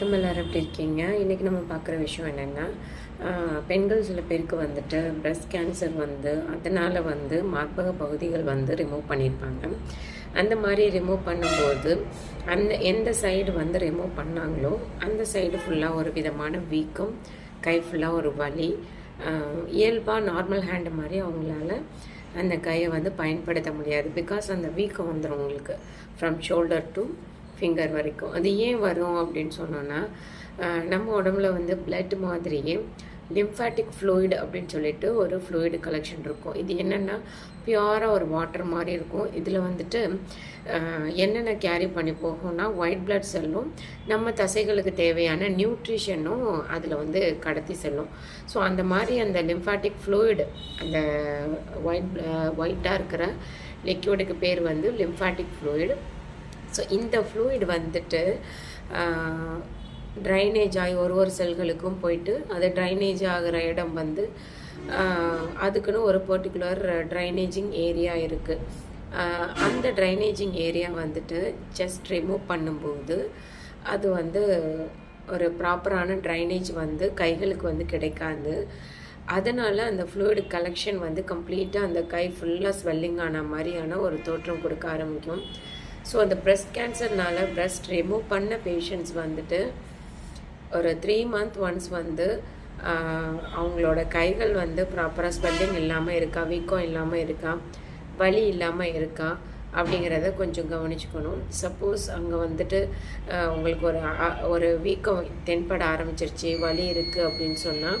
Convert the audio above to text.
வணக்கம் எல்லாரும் எப்படி இருக்கீங்க? இன்றைக்கி நம்ம பார்க்குற விஷயம் என்னென்னா பெண்கள் சில பேருக்கு வந்துட்டு பிரஸ்ட் கேன்சர் வந்து அதனால் வந்து மார்பக பகுதிகள் வந்து ரிமூவ் பண்ணியிருப்பாங்க. அந்த மாதிரி ரிமூவ் பண்ணும்போது அந்த எந்த சைடு வந்து ரிமூவ் பண்ணாங்களோ அந்த சைடு ஃபுல்லாக ஒரு விதமான வீக்கம் கை ஃபுல்லாக ஒரு வலி இயல்பாக நார்மல் ஹேண்டு மாதிரி அவங்களால அந்த கையை வந்து பயன்படுத்த முடியாது. பிகாஸ் அந்த வீக்கம் வந்துடும் உங்களுக்கு ஃப்ரம் ஷோல்டர் டு ஃபிங்கர் வரைக்கும். அது ஏன் வரும் அப்படின்னு சொன்னோன்னா நம்ம உடம்புல வந்து பிளட் மாதிரியே லிம்ஃபேட்டிக் ஃப்ளூயிட் அப்படின்னு சொல்லிட்டு ஒரு ஃப்ளூயிடு கலெக்ஷன் இருக்கும். இது என்னென்னா பியூராக ஒரு வாட்டர் மாதிரி இருக்கும். இதில் வந்துட்டு என்னென்ன கேரி பண்ணி போகும்னா ஒயிட் பிளட் செல்லும் நம்ம தசைகளுக்கு தேவையான நியூட்ரிஷனும் அதில் வந்து கடத்தி செல்லும். ஸோ அந்த மாதிரி அந்த லிம்ஃபாட்டிக் ஃப்ளூயிட் அந்த ஒயிட் ஒயிட்டாக இருக்கிற லிக்யூடுக்கு பேர் வந்து லிம்ஃபேட்டிக் ஃப்ளூயிட் ஸோ இந்த ஃப்ளூயிட் வந்துட்டு ட்ரைனேஜ் ஆகி ஒரு ஒரு செல்களுக்கும் போயிட்டு அது ட்ரைனேஜ் ஆகிற இடம் வந்து அதுக்குன்னு ஒரு பர்டிகுலர் ட்ரைனேஜிங் ஏரியா இருக்குது அந்த ட்ரைனேஜிங் ஏரியா வந்துட்டு ஜஸ்ட் ரிமூவ் பண்ணும்போது அது வந்து ஒரு ப்ராப்பரான ட்ரைனேஜ் வந்து கைகளுக்கு வந்து கிடைக்காது. அதனால் அந்த ஃப்ளூயிட் கலெக்ஷன் வந்து கம்ப்ளீட்டாக அந்த கை ஃபுல்லாக ஸ்வெல்லிங் ஆன மாதிரியான ஒரு தோற்றம் கொடுக்க ஆரம்பிக்கும். ஸோ அந்த ப்ரெஸ்ட் கேன்சர்னால் ப்ரெஸ்ட் ரிமூவ் பண்ண பேஷண்ட்ஸ் வந்துட்டு ஒரு த்ரீ மந்த் ஒன்ஸ் வந்து அவங்களோட கைகள் வந்து ப்ராப்பராக ஸ்வெல்லிங் இல்லாமல் இருக்கா வீக்கம் இல்லாமல் இருக்கா வலி இல்லாமல் இருக்கா அப்படிங்கிறத கொஞ்சம் கவனிச்சுக்கணும். சப்போஸ் அங்கே வந்துட்டு உங்களுக்கு ஒரு ஒரு வீக்கம் தென்பட ஆரம்பிச்சிருச்சு வலி இருக்குது அப்படின்னு சொன்னால்